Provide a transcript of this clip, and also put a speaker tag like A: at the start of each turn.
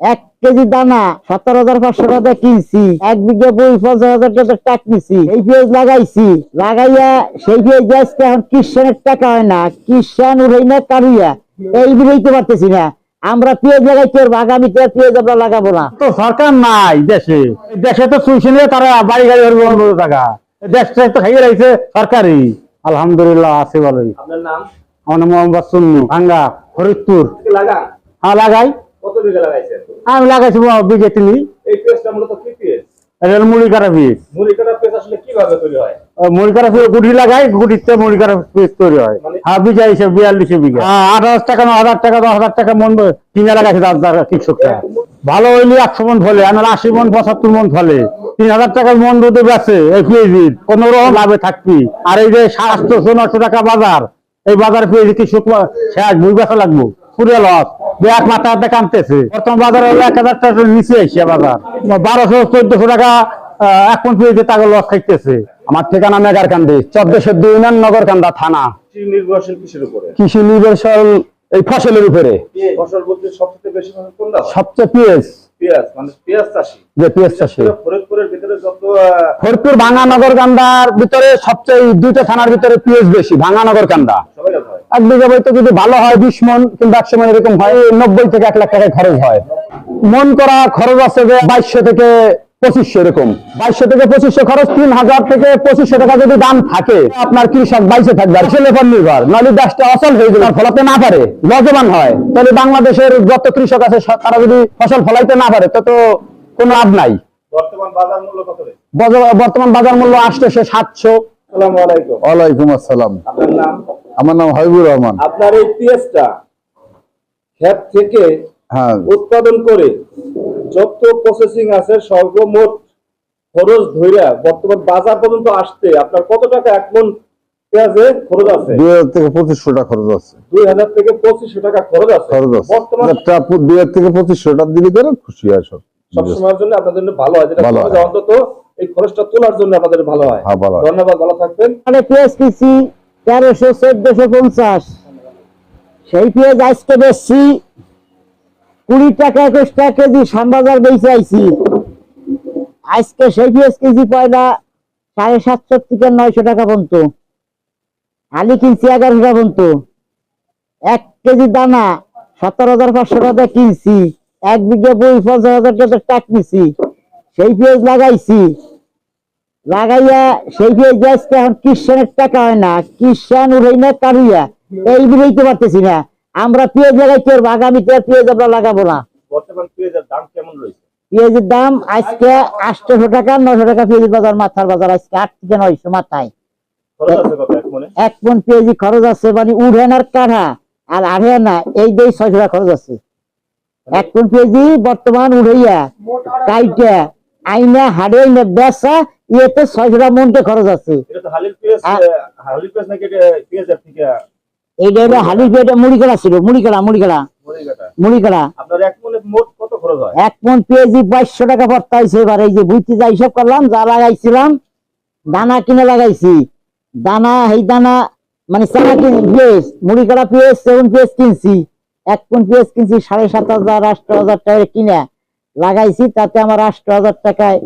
A: এক কেজি দানা সতেরো হাজার পাঁচশো টাকা কিনছি। এক বিঘে বই পঞ্চাশ হাজার টাকা টাক নিছি। এই পেঁয়াজ লাগাইছি। লাগাইয়া সেই পেঁয়াজ আজকে এখন কৃষানের টাকা হয় না। কৃষান উড়াই না কারুইয়া। এই বিড়াইতে পারতেছি না। আমরা পেঁয়াজ পারব আগামীতে পেঁয়াজ আমরা লাগাবো না।
B: তো সরকার নাই দেশে। দেশে তো চুইছে নিয়ে তারা বাড়ি গাড়ি হরবে অন্য টাকা দেশটা তো খাইয়ে রাখছে সরকারি। আলহামদুলিল্লাহ আছে ভালোই।
C: আপনার নাম?
B: আমার নাম মোহাম্মদ সুন্নু ভাঙ্গা ফরিদপুর হ্যাঁ লাগাই।
C: কত বিঘা লাগাইছেন?
B: আমি লাগাইছি বিঘে তিনি
C: এই পেস্টটা মূলত কি
B: রেল মুড়ি কাটা
C: মুড়ি কাটা আসলে কীভাবে তৈরি হয়?
B: মুড়ি কাটা গুটি লাগাই গুটিতে মুড়ি কাটা তৈরি হয়।
C: মানে-
B: হ্যাঁ বিঘা হিসেবে বিয়াল্লিশে বিঘা। হ্যাঁ, আট হাজার টাকা ন হাজার টাকা দশ হাজার টাকা মন কিনে লাগাইছে দশ হাজার কৃষকরা ভালো হইলে একশো মন ফলে আমার আশি মন পঁচাত্তর মন ফলে। তিন হাজার টাকার মন যদি বেচে এই পেঁয়াজির কোন রকম লাভে থাকবি। আর এই যে সাতশো নশো টাকা বাজার এই বাজারে পেঁয়াজি কৃষক শেষ বই বেচা লাগবো। পুরে লস। এক মাথা হাতে কামতেছে বর্তমান বাজারে হলো এক হাজার টাকার নিচে এসে বাজার। বারোশো চোদ্দশো টাকা এক মন পেঁয়াজি টাকা লস খাইতেছে। আমার ঠিকানা মেগারকান্দি চোদ্দশো দুই নং নগরকান্দা থানা।
C: কৃষি নির্ভরশীল কৃষির উপরে।
B: কৃষি নির্ভরশীল এই ফসলের উপরে।
C: ফসল বলতে সবচেয়ে বেশি ফসল কোনটা?
B: সবচেয়ে পেঁয়াজ।
C: পেঁয়াজ মানে পেঁয়াজ চাষি।
B: যে পেঁয়াজ চাষে।
C: পুরো ফরিদপুরের ভিতরে যত
B: ফরিদপুর কান্দার ভিতরে সবচেয়ে দুইটা থানার ভিতরে পেঁয়াজ বেশি ভাঙ্গানগর কান্দা
C: সবাই
B: এক বিঘা বইতে যদি ভালো হয় বিশ মন কিংবা একশো মন এরকম হয় নব্বই থেকে এক লাখ টাকা খরচ হয়। মন করা খরচ আছে যে বাইশশো থেকে পঁচিশশো এরকম। বাইশশো থেকে পঁচিশশো খরচ তিন হাজার থেকে পঁচিশশো টাকা যদি দাম থাকে আপনার কৃষক বাইশে থাকবে আর ছেলে পর নির্ভর। নাহলে দেশটা অচল হয়ে যাবে ফলাতে না পারে লজবান হয়। তাহলে বাংলাদেশের যত কৃষক আছে তারা যদি ফসল ফলাইতে না পারে তত তো কোনো লাভ নাই।
C: বর্তমান বাজার মূল্য কত রে?
B: বজ- বর্তমান বাজার মূল্য আসতেছে সাতশো।
C: আসসালামু আলাইকুম।
D: ওয়ালাইকুম আসসালাম।
C: আপনার নাম?
D: আমার নাম হাবিবুর রহমান।
C: আপনার এই পেঁয়াজটা ক্ষেত থেকে
D: হ্যাঁ।
C: উৎপাদন করে যত প্রসেসিং আছে সর্বমোট খরচ ধইরা বর্তমান বাজার পর্যন্ত আসতে আপনার কত টাকা এক মন পেঁয়াজে খরচ আছে?
D: দুই হাজার থেকে পঁচিশশো টাকা খরচ আছে।
C: দুই হাজার থেকে পঁচিশশো টাকা খরচ আছে।
D: খরচ আছে।
C: বর্তমান
D: দুই হাজার থেকে পঁচিশশো টাকা দিলে করে খুশি হয় সব।
C: সবসময়ের জন্য আপনাদের জন্য ভালো হয়। যেটা
D: ভালো
C: খরচ
D: হয়।
C: অন্তত এই খরচটা তোলার জন্য আপনাদের ভালো হয়।
D: ভালো।
C: ধন্যবাদ ভালো থাকবেন।
A: মানে পেঁয়াজ কিনছি তেরোশো, চোদ্দশো, পঞ্চাশ। সেই পেঁয়াজ আজকে বেচছি কুড়ি টাকা, একুশ টাকা কেজি, শ্যামবাজার বেঁচে আইছি। আজকে সেই পেঁয়াজ কেজি পয়লা সাড়ে সাতশো থেকে নয়শো টাকা পর্যন্ত। আলি কিনছি এগারোশো টাকা পর্যন্ত। এক কেজি দানা সতেরো হাজার পাঁচশো টাকা কিনছি। এক বিঘে বই পঞ্চাশ হাজার টাকা টাক নিছি। সেই পেঁয়াজ লাগাইছি। লাগাইয়া সেই পেঁয়াজ আজকে এখন কৃষানের টাকা হয় না কৃষান উড়াই না কারুইয়া এই বিড়াইতে পারতেছি না। আমরা পেঁয়াজ লাগাইতে পারব আগামীতে আর পেঁয়াজ আমরা লাগাবো না।
C: বর্তমান পেঁয়াজের দাম কেমন রয়েছে?
A: পেঁয়াজের দাম আজকে আটশো টাকা নশো টাকা পেঁয়াজের বাজার মাথার বাজার আজকে আট থেকে নয়শো মাথায়।
C: খরচ আছে কত এক মনে?
A: পেঁয়াজি খরচ আছে মানে উড়ানার কাঠা আর আড়ে না এই দিয়ে ছয়শো টাকা খরচ আছে। এক মন পেঁয়াজি বর্তমান উড়াইয়া কাইটা আইনা হাড়ে বেচা ইয়েতে টাকা মনতে খরচ আছে। এইটা হালির মুড়ি কাটা ছিল মুড়ি কাটা মুড়ি কাটা মুড়ি কাটা এক মনে পেঁয়াজি বাইশশো টাকা পড়তে হয়েছে এবার এই যে বুঝতে যা হিসাব করলাম যা লাগাইছিলাম দানা কিনে লাগাইছি। দানা এই দানা মানে চানা কিনে পেঁয়াজ মুড়ি কাটা পেঁয়াজ সেভেন পেঁয়াজ কিনছি। এক মন পেঁয়াজ কিনছি সাড়ে সাত হাজার আষ্ট হাজার টাকা কিনে। লাগাইছি তাতে আমার আষ্ট হাজার টাকায়